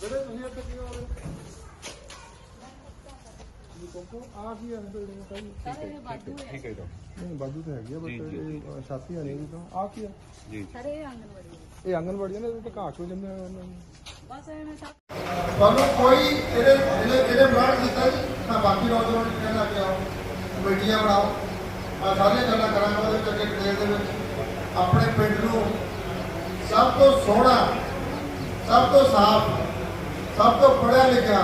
ਬੇਟੇ ਤੁਸੀਂ ਇੱਥੇ ਕੀ ਹੋ ਰਹੇ ਇਹ ਕੋਕੋ ਆ ਕੀ ਹੈ ਬਿਲਡਿੰਗ ਤਾਂ ਸਰ ਇਹ ਵਾਧੂ ਹੈ। ਠੀਕ ਹੈ ਡਾਕਟਰ ਨਹੀਂ ਬਾਜੂ ਤਾਂ ਹੈਗੀ ਆ ਬਟ ਇਹ ਛਾਤੀ ਆ ਨਹੀਂ ਤਾਂ। ਆ ਕੀ ਆ? ਜੀ ਸਰ ਇਹ ਆਂਗਨਵਾੜੀ ਹੈ। ਇਹ ਆਂਗਨਵਾੜੀ ਆ ਨਾ ਤੇ ਘਾਹ ਕਿਉਂ ਜੰਮਿਆ ਹੋਇਆ ਇਹਨਾਂ ਨੂੰ? ਬਸ ਐਵੇਂ ਸਰ ਤੁਹਾਨੂੰ ਕੋਈ ਇਹਦੇ ਇਹਦੇ ਇਹਦੇ ਬਲਾਡ ਕੀਤਾ ਜੀ? ਤਾਂ ਬਾਕੀ ਨੌਜਵਾਨ ਨੂੰ ਕਹਿਣਾ ਕਿ ਆਓ ਕਮੇਟੀਆਂ ਬਣਾਓ। ਆ ਸਾਰੀਆਂ ਗੱਲਾਂ ਕਰਾਂਗੇ ਉਹਦੇ ਵਿੱਚ ਅੱਗੇ ਡਿਟੇਲ ਦੇ ਵਿੱਚ। ਆਪਣੇ ਪਿੰਡ ਨੂੰ ਸਭ ਤੋਂ ਸੋਹਣਾ ਸਭ ਤੋਂ ਸਾਫ਼ ਸਭ ਤੋਂ ਪੜ੍ਹਿਆ ਲਿਖਿਆ,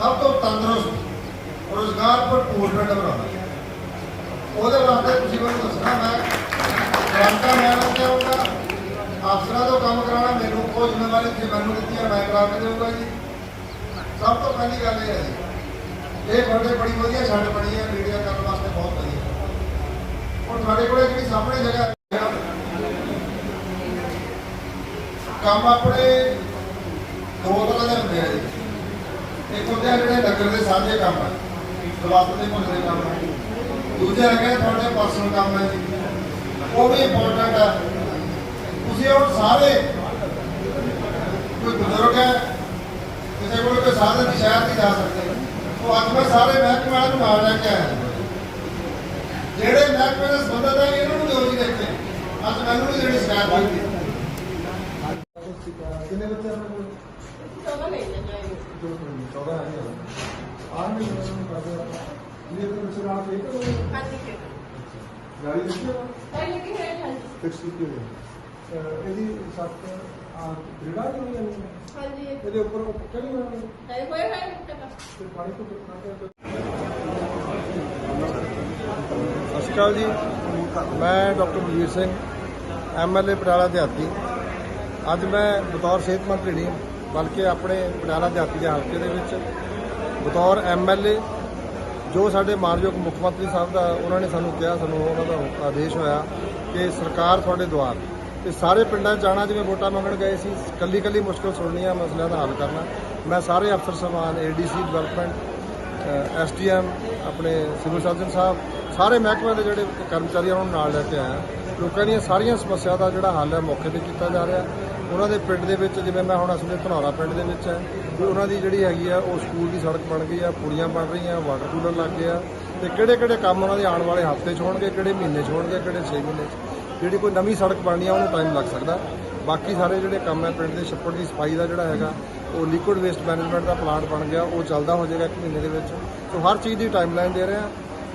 ਸਭ ਤੋਂ ਤੰਦਰੁਸਤ, ਰੋਜ਼ਗਾਰ ਭਰਪੂਰ ਪਿੰਡ ਬਣਾਉਣਾ ਉਹਦੇ ਵਾਸਤੇ ਤੁਸੀਂ ਮੈਨੂੰ ਦੱਸਣਾ, ਮੈਂ ਗ੍ਰਾਂਟਾਂ ਮੈਂ ਚਾਹੂੰਗਾ ਅਫਸਰਾਂ ਤੋਂ ਕੰਮ ਕਰਾਉਣਾ, ਮੈਨੂੰ ਕੋਈ ਜ਼ਿੰਮੇਵਾਰੀ ਤੇ ਮੈਨੂੰ ਦਿੱਤੀ ਹੈ, ਮੈਂ ਕਰਾ ਕੇ ਦੇਊਂਗਾ ਜੀ। ਸਭ ਤੋਂ ਪਹਿਲੀ ਗੱਲ ਇਹ ਹੈ ਜੀ, ਇਹ ਤੁਹਾਡੇ ਬੜੀ ਵਧੀਆ ਛੱਡ ਬਣੀ ਹੈ ਮੀਡੀਆ ਕਰਨ ਵਾਸਤੇ ਬਹੁਤ ਵਧੀਆ। ਹੁਣ ਸਾਡੇ ਕੋਲ ਜਿਹੜੀ ਸਾਹਮਣੇ ਜਗ੍ਹਾ ਕੰਮ ਆਪਣੇ ਦੋ ਤਰ੍ਹਾਂ ਦੇ ਹੁੰਦੇ ਆ ਜੀ। ਇੱਕ ਹੁੰਦੇ ਆ ਜਿਹੜੇ ਨਗਰ ਦੇ ਸਾਂਝੇ ਕੰਮ ਹੈ ਸਵਾਸਥ ਦੇ ਮੁੱਦੇ ਕੰਮ ਹੈ ਦੂਜਾ ਹੈਗਾ ਤੁਹਾਡੇ ਪਰਸਨਲ ਕੰਮ ਹੈ ਜੀ। ਉਹ ਵੀ ਇੰਪੋਰਟੈਂਟ ਆ। ਤੁਸੀਂ ਹੁਣ ਸਾਰੇ, ਕੋਈ ਬਜ਼ੁਰਗ ਹੈ ਕਿਸੇ ਕੋਲ ਕੋਈ ਸਾਧਨ ਦੀ ਸ਼ਹਿਰ ਨਹੀਂ ਜਾ ਸਕਦੇ। ਉਹ ਅੱਜ ਮੈਂ ਸਾਰੇ ਮਹਿਕਮੇ ਵਾਲਿਆਂ ਨੂੰ ਨਾਲ ਲੈ ਕੇ ਆਇਆ। ਜਿਹੜੇ ਮਹਿਕਮੇ ਦੇ ਸੰਬੰਧਤ ਹੈ ਇਹਨਾਂ ਨੂੰ ਦਿਓ ਜੀ ਦੇਖੇ ਅੱਜ ਮੈਨੂੰ ਨਹੀਂ ਜਿਹੜੀ ਸ਼ਿਕਾਇਤ ਹੋਈ ਕਿੰਨੇ ਬੱਚੇ ਆਪਣੇ ਕੋਲ ਸਭ ਲੈ ਲੈਣਾ ਦੋ ਤੋਂ 14 ਹੈ ਆ ਨਹੀਂ ਮੈਨੂੰ ਕਰਦੇ ਇਹ ਤਾਂ ਵਿੱਚ ਨਾਲ ਠੀਕ ਹੈ ਇਹਦੀ ਸੱਤ ਆ ਗ੍ਰਿਡਾ ਨਹੀਂ? ਹਾਂਜੀ। ਇਹਦੇ ਉੱਪਰ ਪੱਕਾ ਨਹੀਂ ਹੈ ਤੇ ਪਾਣੀ ਤੋਂ ਸਤਿ ਸ਼੍ਰੀ ਅਕਾਲ ਜੀ। ਮੈਂ ਡਾਕਟਰ ਬਲਵੀਰ ਸਿੰਘ ਐਮਐਲਏ ਪਟਿਆਲਾ ਦਿਹਾਤੀ। ਅੱਜ ਮੈਂ ਬਤੌਰ ਸਿਹਤ ਮੰਤਰੀ ਨਹੀਂ। ਬਲਕਿ ਆਪਣੇ ਪਟਿਆਲਾ ਦਿਹਾਤੀ ਦੇ ਹਲਕੇ ਦੇ ਵਿੱਚ ਬਤੌਰ ਐਮਐਲਏ ਜੋ ਸਾਡੇ ਮਾਨਯੋਗ ਮੁੱਖ ਮੰਤਰੀ ਸਾਹਿਬ ਦਾ ਉਹਨਾਂ ਨੇ ਸਾਨੂੰ ਕਿਹਾ ਸਾਨੂੰ ਉਹਨਾਂ ਦਾ ਆਦੇਸ਼ ਹੋਇਆ ਕਿ ਸਰਕਾਰ ਤੁਹਾਡੇ ਦੁਆਰ ਤੇ ਸਾਰੇ ਪਿੰਡਾਂ 'ਚ ਜਾਣਾ ਜਿਵੇਂ ਵੋਟਾਂ ਮੰਗਣ ਗਏ ਸੀ ਕੱਲੀ ਕੱਲੀ ਮੁਸ਼ਕਲ ਸੁਣਨੀਆਂ ਮਸਲਿਆਂ ਦਾ ਹੱਲ ਕਰਨਾ। ਮੈਂ ਸਾਰੇ ਅਫਸਰ ਸਮਾਨ ਏਡੀਸੀ ਡਿਵੈਲਪਮੈਂਟ ਐਸਟੀਐਮ ਆਪਣੇ ਸਿਵਲ ਸਰਜਨ ਸਾਹਿਬ ਸਾਰੇ ਮਹਿਕਮਿਆਂ ਦੇ ਜਿਹੜੇ ਕਰਮਚਾਰੀ ਆ, ਉਹਨਾਂ ਨੂੰ ਨਾਲ ਲੈ ਕੇ ਆਇਆ। ਲੋਕਾਂ ਦੀਆਂ ਸਾਰੀਆਂ ਸਮੱਸਿਆ ਦਾ ਜਿਹੜਾ ਹੱਲ ਹੈ ਮੌਕੇ ਤੇ ਕੀਤਾ ਜਾ ਰਿਹਾ। ਉਹਨਾਂ ਦੇ ਪਿੰਡ ਦੇ ਵਿੱਚ, ਜਿਵੇਂ ਮੈਂ ਹੁਣ ਅਸਲੇ ਧਨੌਰਾ ਪਿੰਡ ਦੇ ਵਿੱਚ ਹੈ, ਵੀ ਉਹਨਾਂ ਦੀ ਜਿਹੜੀ ਹੈਗੀ ਆ, ਉਹ ਸਕੂਲ ਦੀ ਸੜਕ ਬਣ ਗਈ ਆ ਪੁਲੀਆਂ ਬਣ ਰਹੀਆਂ ਵਾਟਰ ਕੂਲਰ ਲੱਗ ਗਏ ਆ ਤੇ ਕਿਹੜੇ ਕਿਹੜੇ ਕੰਮ ਉਹਨਾਂ ਦੇ ਆਉਣ ਵਾਲੇ ਹਫ਼ਤੇ 'ਚ ਹੋਣਗੇ, ਕਿਹੜੇ ਮਹੀਨੇ 'ਚ ਹੋਣਗੇ, ਕਿਹੜੇ 6 ਮਹੀਨੇ 'ਚ? ਜਿਹੜੀ ਕੋਈ ਨਵੀਂ ਸੜਕ ਬਣਨੀ ਆ, ਉਹਨੂੰ ਟਾਈਮ ਲੱਗ ਸਕਦਾ। ਬਾਕੀ ਸਾਰੇ ਜਿਹੜੇ ਕੰਮ ਹੈ ਪਿੰਡ ਦੇ ਛੱਪੜ ਦੀ ਸਫ਼ਾਈ ਦਾ ਜਿਹੜਾ ਹੈਗਾ, ਉਹ ਲਿਕੁਇਡ ਵੇਸਟ ਮੈਨੇਜਮੈਂਟ ਦਾ ਪਲਾਂਟ ਬਣ ਗਿਆ, ਉਹ ਚੱਲਦਾ ਹੋ ਜਾਏਗਾ ਇੱਕ ਮਹੀਨੇ ਦੇ ਵਿੱਚ। ਸੋ ਹਰ ਚੀਜ਼ ਦੀ ਟਾਈਮਲਾਈਨ ਦੇ ਰਹੇ। ਹਾਂ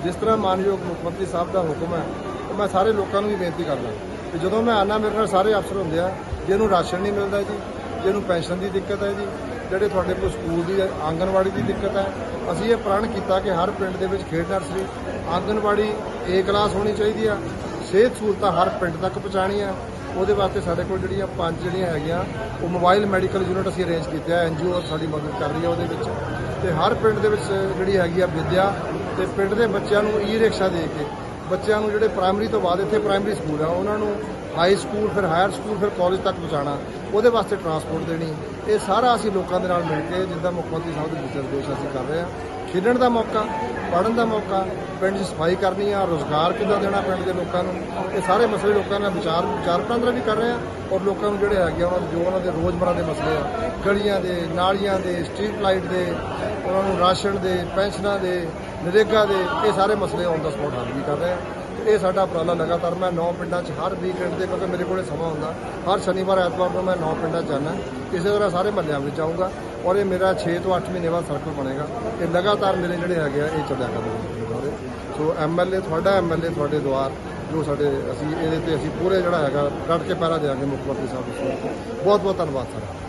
ਜਿਸ ਤਰ੍ਹਾਂ ਮਾਨਯੋਗ ਮੁੱਖ ਮੰਤਰੀ ਸਾਹਿਬ ਦਾ ਹੁਕਮ ਹੈ, ਉਹ ਮੈਂ ਸਾਰੇ ਲੋਕਾਂ ਨੂੰ ਵੀ ਬੇਨਤੀ ਕਰਦਾ ਕਿ ਜਦੋਂ ਮੈਂ ਆਨਾ, ਮੇਰੇ ਨਾਲ ਸਾਰੇ ਅਫਸਰ ਹੁੰਦੇ ਆ ਜਿਹਨੂੰ ਰਾਸ਼ਨ ਨਹੀਂ ਮਿਲਦਾ ਜੀ, ਜਿਹਨੂੰ ਪੈਨਸ਼ਨ ਦੀ ਦਿੱਕਤ ਹੈ ਜੀ, ਜਿਹੜੇ ਤੁਹਾਡੇ ਕੋਲ ਸਕੂਲ ਦੀ ਆਂਗਨਵਾੜੀ ਦੀ ਦਿੱਕਤ ਹੈ, ਅਸੀਂ ਇਹ ਪ੍ਰਣ ਕੀਤਾ ਕਿ ਹਰ ਪਿੰਡ ਦੇ ਵਿੱਚ ਖੇਡ ਨਰਸਰੀ, ਆਂਗਨਵਾੜੀ ਏ ਕਲਾਸ ਹੋਣੀ ਚਾਹੀਦੀ ਆ, ਸਿਹਤ ਸਹੂਲਤਾਂ ਹਰ ਪਿੰਡ ਤੱਕ ਪਹੁੰਚਾਉਣੀ ਆ ਉਹਦੇ ਵਾਸਤੇ ਸਾਡੇ ਕੋਲ ਜਿਹੜੀਆਂ ਪੰਜ ਜਿਹੜੀਆਂ ਹੈਗੀਆਂ, ਉਹ ਮੋਬਾਈਲ ਮੈਡੀਕਲ ਯੂਨਿਟ ਅਸੀਂ ਅਰੇਂਜ ਕੀਤੇ ਆ ਐਨਜੀਓ ਸਾਡੀ ਮਦਦ ਕਰ ਰਹੀ ਹੈ ਉਹਦੇ ਵਿੱਚ, ਤੇ ਹਰ ਪਿੰਡ ਦੇ ਵਿੱਚ ਜਿਹੜੀ ਹੈਗੀ ਆ ਵਿਦਿਆ, ਤੇ ਪਿੰਡ ਦੇ ਬੱਚਿਆਂ ਨੂੰ ਈ ਰਿਕਸ਼ਾ ਦੇ ਕੇ ਬੱਚਿਆਂ ਨੂੰ ਜਿਹੜੇ ਪ੍ਰਾਇਮਰੀ ਤੋਂ ਬਾਅਦ ਇੱਥੇ ਪ੍ਰਾਇਮਰੀ ਸਕੂਲ ਆ, ਉਹਨਾਂ ਨੂੰ ਹਾਈ ਸਕੂਲ ਫਿਰ ਹਾਇਰ ਸਕੂਲ ਫਿਰ ਕਾਲਜ ਤੱਕ ਪਹੁੰਚਾਉਣਾ, ਉਹਦੇ ਵਾਸਤੇ ਟਰਾਂਸਪੋਰਟ ਦੇਣੀ, ਇਹ ਸਾਰਾ ਅਸੀਂ ਲੋਕਾਂ ਦੇ ਨਾਲ ਮਿਲ ਕੇ ਜਿੱਦਾਂ ਮੁੱਖ ਮੰਤਰੀ ਸਾਹਿਬ ਦੇ ਦਿਸ਼ਾ ਨਿਰਦੇਸ਼ ਅਸੀਂ ਕਰ ਰਹੇ ਹਾਂ। ਖੇਡਣ ਦਾ ਮੌਕਾ, ਪੜ੍ਹਨ ਦਾ ਮੌਕਾ, ਪਿੰਡ 'ਚ ਸਫ਼ਾਈ ਕਰਨੀ ਆ, ਰੋਜ਼ਗਾਰ ਕਿੱਦਾਂ ਦੇਣਾ ਪਿੰਡ ਦੇ ਲੋਕਾਂ ਨੂੰ, ਇਹ ਸਾਰੇ ਮਸਲੇ ਲੋਕਾਂ ਨਾਲ ਵਿਚਾਰ ਵਿਚਾਰ ਵਟਾਂਦਰਾ ਵੀ ਕਰ ਰਹੇ ਆ ਔਰ ਲੋਕਾਂ ਨੂੰ ਜਿਹੜੇ ਹੈਗੇ ਆ, ਉਹਨਾਂ ਦੇ ਜੋ ਉਹਨਾਂ ਦੇ ਰੋਜ਼ਮਰਾ ਦੇ ਮਸਲੇ ਆ, ਗਲੀਆਂ ਦੇ, ਨਾਲੀਆਂ ਦੇ ਸਟਰੀਟ ਲਾਈਟ ਦੇ, ਉਹਨਾਂ ਨੂੰ ਰਾਸ਼ਨ ਦੇ, ਪੈਨਸ਼ਨਾਂ ਦੇ ਨਰੇਗਾ ਦੇ ਇਹ ਸਾਰੇ ਮਸਲੇ ਔਨ ਦਾ ਸਪੌਟ ਹੱਲ ਵੀ ਕਰ ਰਹੇ ਆ। ਇਹ ਸਾਡਾ ਉਪਰਾਲਾ ਲਗਾਤਾਰ ਮੈਂ ਨੌ ਪਿੰਡਾਂ 'ਚ ਹਰ ਵੀਕਐਂਡ ਦੇ, ਕਿਉਂਕਿ ਮੇਰੇ ਕੋਲੇ ਸਮਾਂ ਹੁੰਦਾ, ਹਰ ਸ਼ਨੀਵਾਰ, ਐਤਵਾਰ ਨੂੰ ਮੈਂ ਨੌ ਪਿੰਡਾਂ 'ਚ ਜਾਂਦਾ ਇਸੇ ਤਰ੍ਹਾਂ ਸਾਰੇ ਮਹੱਲਿਆਂ ਵਿੱਚ ਜਾਊਂਗਾ ਔਰ ਇਹ ਮੇਰਾ 6 ਤੋਂ 8 ਮਹੀਨੇ ਬਾਅਦ ਸਰਕਲ ਬਣੇਗਾ। ਇਹ ਲਗਾਤਾਰ ਮੇਰੇ ਜਿਹੜੇ ਹੈਗੇ ਆ, ਇਹ ਚੱਲਿਆ ਕਰਨਗੇ ਸੋ ਐਮਐਲਏ ਤੁਹਾਡਾ ਐਮਐਲਏ ਤੁਹਾਡੇ ਦੁਆਰ, ਜੋ ਸਾਡੇ ਅਸੀਂ, ਇਹਦੇ ਤੇ ਅਸੀਂ ਪੂਰੇ ਜਿਹੜਾ ਹੈਗਾ ਡਟ ਕੇ ਪਹਿਰਾ ਦੇਵਾਂਗੇ ਮੁੱਖ ਮੰਤਰੀ ਸਾਹਿਬ ਨੂੰ ਬਹੁਤ ਬਹੁਤ ਧੰਨਵਾਦ, ਸਰ।